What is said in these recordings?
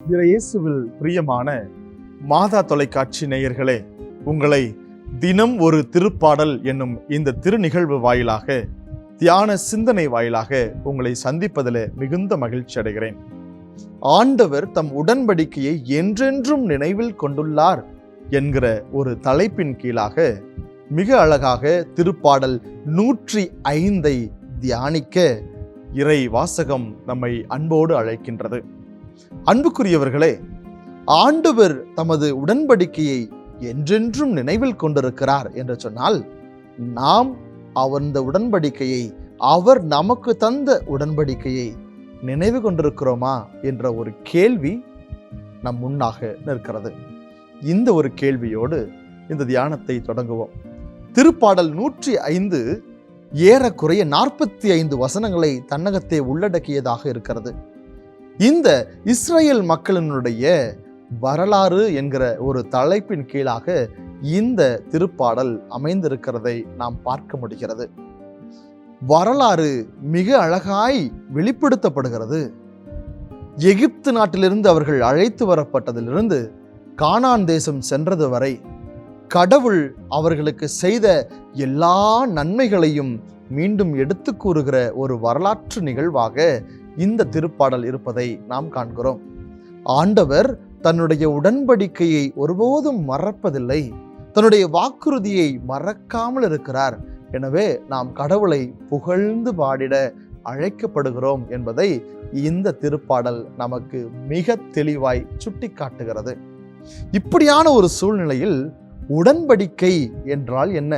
இயேசுவில் பிரியமான மாதா தொலைக்காட்சி நேயர்களே உங்களை தினம் ஒரு திருப்பாடல் என்னும் இந்த திருநிகழ்வு வாயிலாக தியான சிந்தனை வாயிலாக உங்களை சந்திப்பதில் மிகுந்த மகிழ்ச்சி அடைகிறேன். ஆண்டவர் தம் உடன்படிக்கையை என்றென்றும் நினைவில் கொண்டுள்ளார் என்கிற ஒரு தலைப்பின் கீழாக மிக அழகாக திருப்பாடல் நூற்றி ஐந்தை தியானிக்க இறை வாசகம் நம்மை அன்போடு அழைக்கின்றது. அன்புக்குரியவர்களே ஆண்டவர் தமது உடன்படிக்கையை என்றென்றும் நினைவில் கொண்டிருக்கிறார் என்று சொன்னால் நாம் அந்த உடன்படிக்கையை அவர் நமக்கு தந்த உடன்படிக்கையை நினைவு கொண்டிருக்கிறோமா என்ற ஒரு கேள்வி நம் முன்னாக நிற்கிறது. இந்த ஒரு கேள்வியோடு இந்த தியானத்தை தொடங்குவோம். திருப்பாடல் நூற்றி ஐந்து ஏறக்குறைய நாற்பத்தி ஐந்து வசனங்களை தன்னகத்தை உள்ளடக்கியதாக இருக்கிறது. இந்த இஸ்ரேல் மக்களினுடைய வரலாறு என்கிற ஒரு தலைப்பின் கீழாக இந்த திருப்பாடல் அமைந்திருக்கிறதை நாம் பார்க்க முடிகிறது. வரலாறு மிக அழகாய் வெளிப்படுத்தப்படுகிறது. எகிப்து நாட்டிலிருந்து அவர்கள் அழைத்து வரப்பட்டதிலிருந்து கானான் தேசம் சென்றது வரை கடவுள் அவர்களுக்கு செய்த எல்லா நன்மைகளையும் மீண்டும் எடுத்து கூறுகிற ஒரு வரலாற்று நிகழ்வாக இந்த திருப்பாடல் இருப்பதை நாம் காண்கிறோம். ஆண்டவர் தன்னுடைய உடன்படிக்கையை ஒருபோதும் மறப்பதில்லை. தன்னுடைய வாக்குறுதியை மறக்காமல் இருக்கிறார். எனவே நாம் கடவுளை புகழ்ந்து பாடிட அழைக்கப்படுகிறோம் என்பதை இந்த திருப்பாடல் நமக்கு மிக தெளிவாய் சுட்டி காட்டுகிறது இப்படியான ஒரு சூழ்நிலையில் உடன்படிக்கை என்றால் என்ன?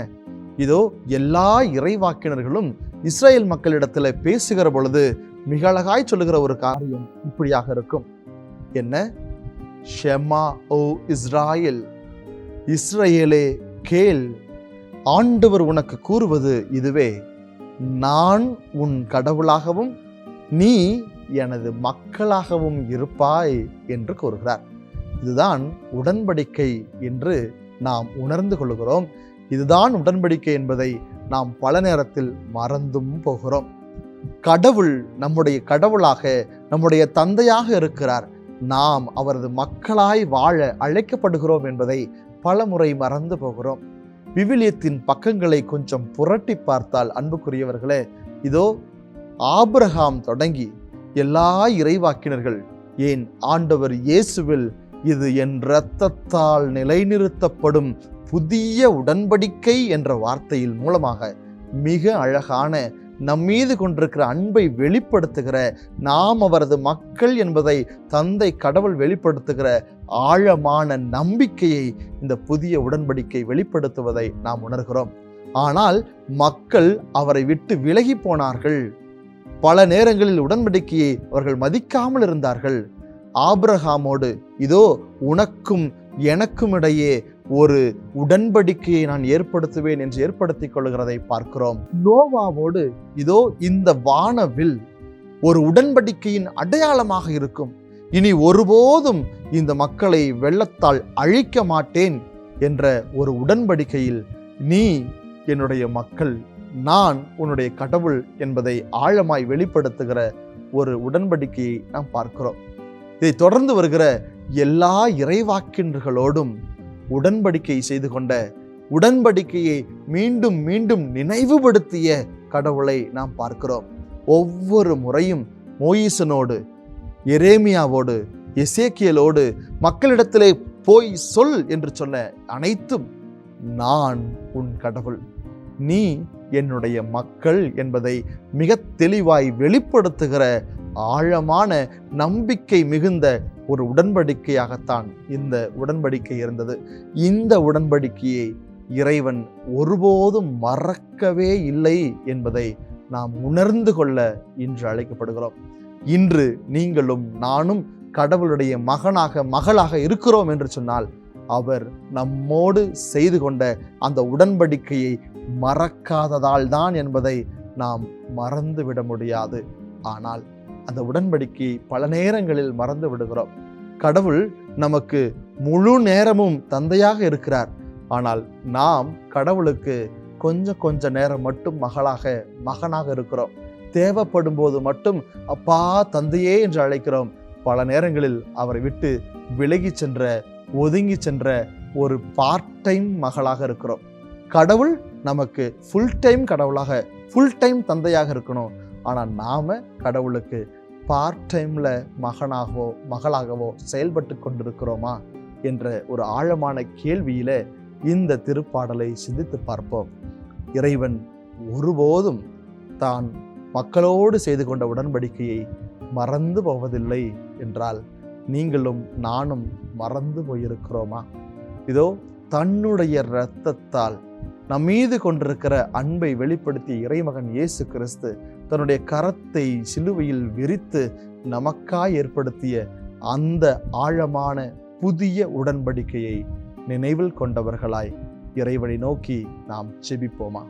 இதோ எல்லா இறைவாக்கினர்களும் இஸ்ரேல் மக்களிடத்தில் பேசுகிற பொழுது மிக அழகாய் சொல்லுகிற ஒரு காரியம் இப்படியாக இருக்கும். என்ன? ஷெமா ஓ இஸ்ராயல் இஸ்ரேலே கேள் ஆண்டவர் உனக்கு கூறுவது இதுவே. நான் உன் கடவுளாகவும் நீ எனது மக்களாகவும் இருப்பாய் என்று கூறுகிறார். இதுதான் உடன்படிக்கை என்று நாம் உணர்ந்து கொள்கிறோம். இதுதான் உடன்படிக்கை என்பதை நாம் பல நேரத்தில் மறந்தும் போகிறோம். கடவுள் நம்முடைய கடவுளாக நம்முடைய தந்தையாக இருக்கிறார். நாம் அவரது மக்களாய் வாழ அழைக்கப்படுகிறோம் என்பதை பல முறை மறந்து போகிறோம். விவிலியத்தின் பக்கங்களை கொஞ்சம் புரட்டி பார்த்தால் அன்புக்குரியவர்களே இதோ ஆபிரகாம் தொடங்கி எல்லா இறைவாக்கினர்கள் ஏன் ஆண்டவர் இயேசுவில் இது என் இரத்தத்தால் நிலைநிறுத்தப்படும் புதிய உடன்படிக்கை என்ற வார்த்தையில் மூலமாக மிக அழகான நம் மீது கொண்டிருக்கிற அன்பை வெளிப்படுத்துகிற நாம் அவரது மக்கள் என்பதை தந்தை கடவுள் வெளிப்படுத்துகிற ஆழமான நம்பிக்கையை இந்த புதிய உடன்படிக்கை வெளிப்படுத்துவதை நாம் உணர்கிறோம். ஆனால் மக்கள் அவரை விட்டு விலகி போனார்கள். பல நேரங்களில் உடன்படிக்கையை அவர்கள் மதிக்காமல் இருந்தார்கள். ஆபிரகாமோடு இதோ உனக்கும் எனக்கும் இடையே ஒரு உடன்படிக்கையை நான் ஏற்படுத்துவேன் என்று ஏற்படுத்திக் கொள்கிறதை பார்க்கிறோம். நோவாவோடு இதோ இந்த வானவில் ஒரு உடன்படிக்கையின் அடையாளமாக இருக்கும். இனி ஒருபோதும் இந்த மக்களை வெள்ளத்தால் அழிக்க மாட்டேன் என்ற ஒரு உடன்படிக்கையில் நீ என்னுடைய மக்கள் நான் உன்னுடைய கடவுள் என்பதை ஆழமாய் வெளிப்படுத்துகிற ஒரு உடன்படிக்கையை நாம் பார்க்கிறோம். இதை தொடர்ந்து வருகிற எல்லா இறைவாக்கின்களோடும் உடன்படிக்கை செய்து கொண்ட உடன்படிக்கையை மீண்டும் மீண்டும் நினைவுபடுத்திய கடவுளை நாம் பார்க்கிறோம். ஒவ்வொரு முறையும் மோயிசனோடு எரேமியாவோடு எசேக்கியலோடு மக்களிடத்திலே போய் சொல் என்று சொன்ன அனைத்தும் நான் உன் கடவுள். நீ என்னுடைய மக்கள் என்பதை மிக தெளிவாய் வெளிப்படுத்துகிற ஆழமான நம்பிக்கை மிகுந்த ஒரு உடன்படிக்கையாகத்தான் இந்த உடன்படிக்கை இருந்தது. இந்த உடன்படிக்கையை இறைவன் ஒருபோதும் மறக்கவே இல்லை என்பதை நாம் உணர்ந்து கொள்ள இன்று அழைக்கப்படுகிறோம். இன்று நீங்களும் நானும் கடவுளுடைய மகனாக மகளாக இருக்கிறோம் என்று சொன்னால் அவர் நம்மோடு செய்து கொண்ட அந்த உடன்படிக்கையை மறக்காததால் தான் என்பதை நாம் மறந்து விட முடியாது. ஆனால் அந்த உடன்படிக்கையை பல நேரங்களில் மறந்து விடுகிறோம். கடவுள் நமக்கு முழு நேரமும் தந்தையாக இருக்கிறார். ஆனால் நாம் கடவுளுக்கு கொஞ்சம் கொஞ்ச நேரம் மட்டும் மகளாக மகனாக இருக்கிறோம். தேவைப்படும் போது மட்டும் அப்பா தந்தையே என்று அழைக்கிறோம். பல நேரங்களில் அவரை விட்டு விலகி சென்ற ஒதுங்கி சென்ற ஒரு பார்ட் டைம் மகளாக இருக்கிறோம். கடவுள் நமக்கு ஃபுல் டைம் கடவுளாக ஃபுல் டைம் தந்தையாக இருக்கணும். ஆனால் நாம கடவுளுக்கு பார்ட் டைமில் மகனாகவோ மகளாகவோ செயல்பட்டு கொண்டிருக்கிறோமா என்ற ஒரு ஆழமான கேள்வியில் இந்த திருப்பாடலை சிந்தித்து பார்ப்போம். இறைவன் ஒருபோதும் தான் மக்களோடு செய்து கொண்ட உடன்படிக்கையை மறந்து போவதில்லை என்றால் நீங்களும் நானும் மறந்து போயிருக்கிறோமா? இதோ தன்னுடைய இரத்தத்தால் நம் மீது கொண்டிருக்கிற அன்பை வெளிப்படுத்திய இறைமகன் இயேசு கிறிஸ்து தன்னுடைய கரத்தை சிலுவையில் விரித்து நமக்காய் ஏற்படுத்திய அந்த ஆழமான புதிய உடன்படிக்கையை நினைவில் கொண்டவர்களாய் இறைவனை நோக்கி நாம் செபிப்போமா?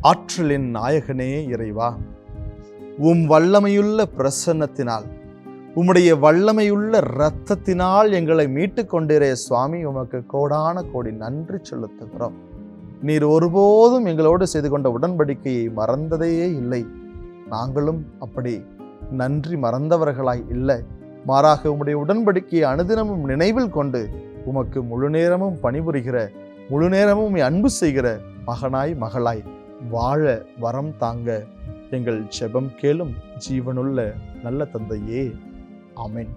ஆற்றலின் நாயகனே இறைவா உம் வல்லமையுள்ள பிரசன்னத்தினால் உம்முடைய வல்லமையுள்ள இரத்தத்தினால் எங்களை மீட்டு கொண்டிரே சுவாமி. உமக்கு கோடான கோடி நன்றி செலுத்துகிறோம். நீர் ஒருபோதும் எங்களோடு செய்து கொண்ட உடன்படிக்கையை மறந்ததையே இல்லை. நாங்களும் அப்படி நன்றி மறந்தவர்களாய் இல்லை. மாறாக உம்முடைய உடன்படிக்கையை அனுதினமும் நினைவில் கொண்டு உமக்கு முழு நேரமும் பணிபுரிகிற முழு நேரமும் அன்பு செய்கிற மகனாய் மகளாய் வாழ வரம் தாங்க எங்கள் செபம் கேளும் ஜீவனுள்ள நல்ல தந்தையே. அமேன்